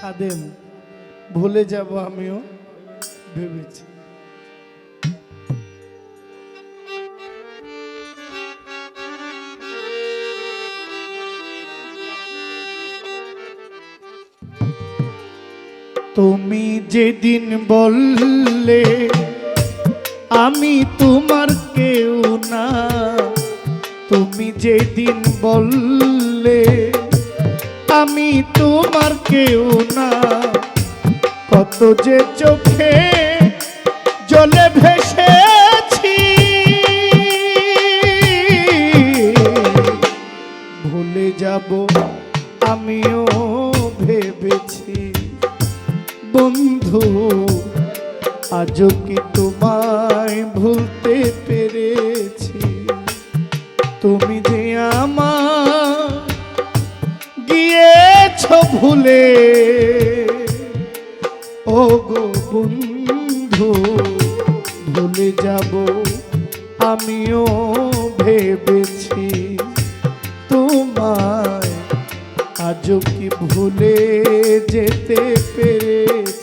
খাদেম, ভুলে যাব আমিও ভেবেছি। তুমি যেদিন বললে, আমি তোমার কেউ না। তুমি যেদিন বললে আমি তোমার কেউ না। কত যে চোখে জলে ভেসেছি, ভুলে যাব আমিও ভেবেছি। বন্ধু, আজও কি তোমায় ভুলে। ও গো বন্ধু ভুলে যাব আমিও ভেবেছি তোমায় আজও কি ভুলে যেতে পেরেছি।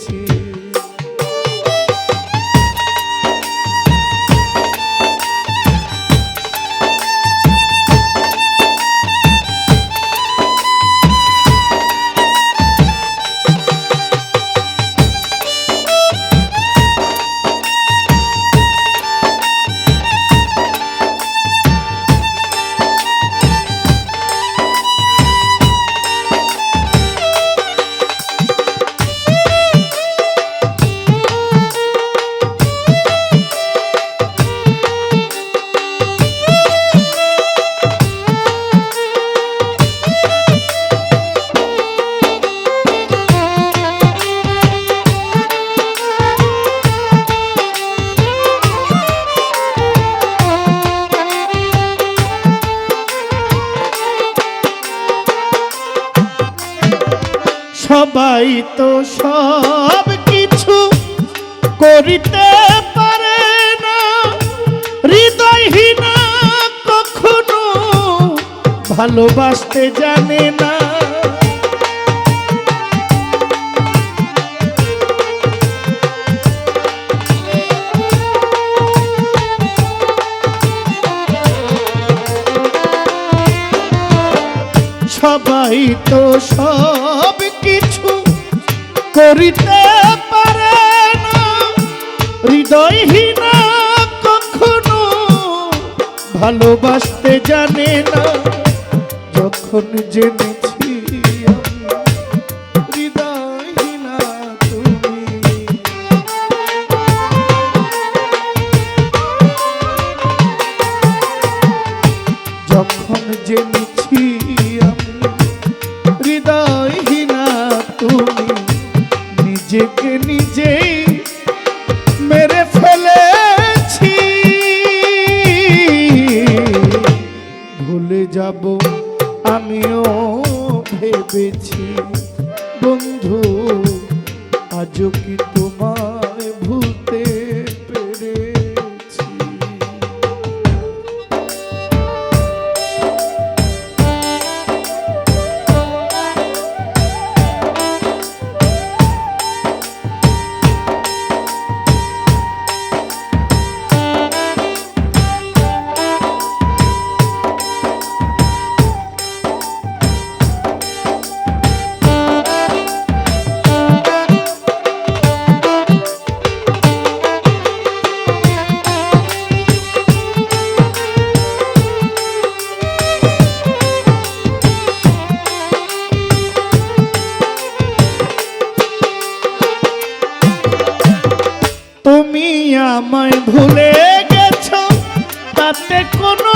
সবাই তো সব কিছু করিতে পারে না। হৃদয়হীন কখনো ভালোবাসতে জানে না। করিতে পারে না। হৃদয়হীন কখনো ভালোবাসতে জানে না। যখন জেনেছি আমায় ভুলে গেছো? তাতে কোনো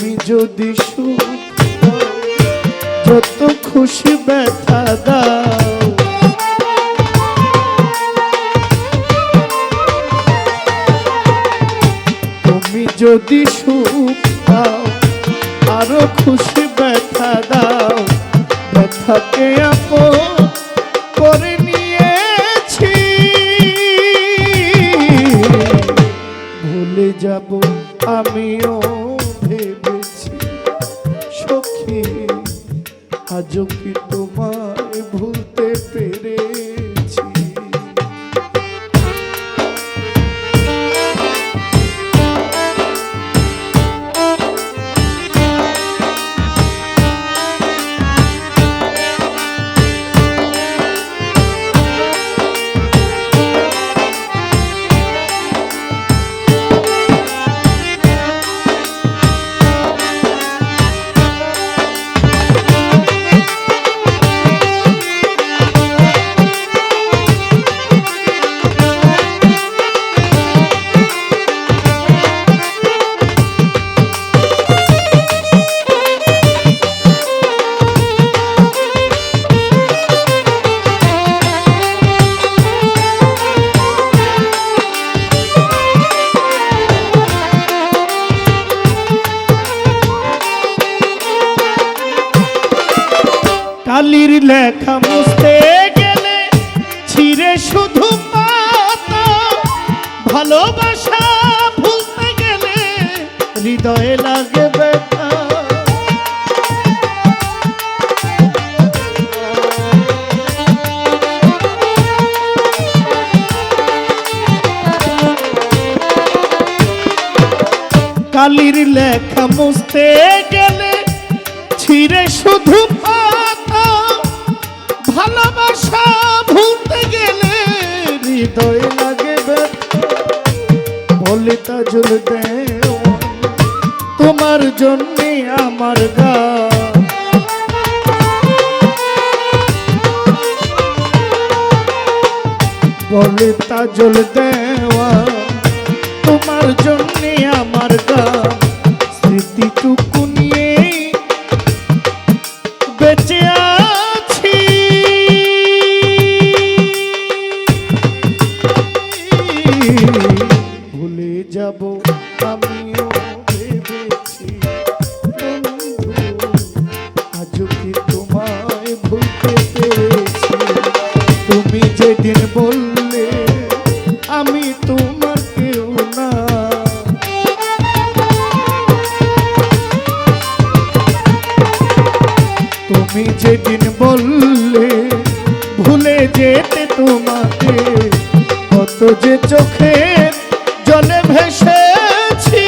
তুমি যদি যত খুশি ব্যথা দাও। তুমি যদি সুখ দাও আরও খুশি ব্যথা দাও। ব্যথাকে আপন করে আজও কি তোমায় ভুলতে লেখা মুছতে গেলে ছিঁড়ে শুধু পাতা। ভালোবাসা ভুলতে গেলে হৃদয়ে লাগে ব্যথা। কালির লেখা মুছতে গেলে ছিঁড়ে শুধু ভালোবাসা ভুলতে গেলে হৃদয় লাগে ব্যথা বলে তাজুল দেও, তোমার জন্যে আমার গা। বলে তাজল দেওয়া যেদিন বললে ভুলে যেতে তোমাকে। কত যে চোখে জলে ভেসেছি,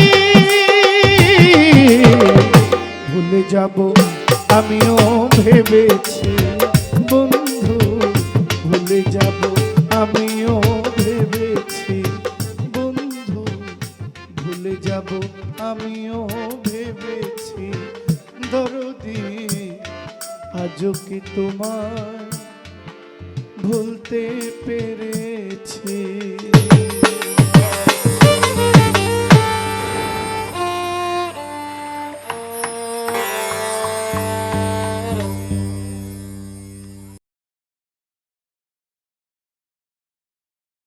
ভুলে যাব আমিও ভেবেছি। বন্ধু, ভুলে যাব আমিও ভেবেছি। বন্ধু, ভুলে যাব আমিও আজও কি তোমার ভুলতে পেরেছি।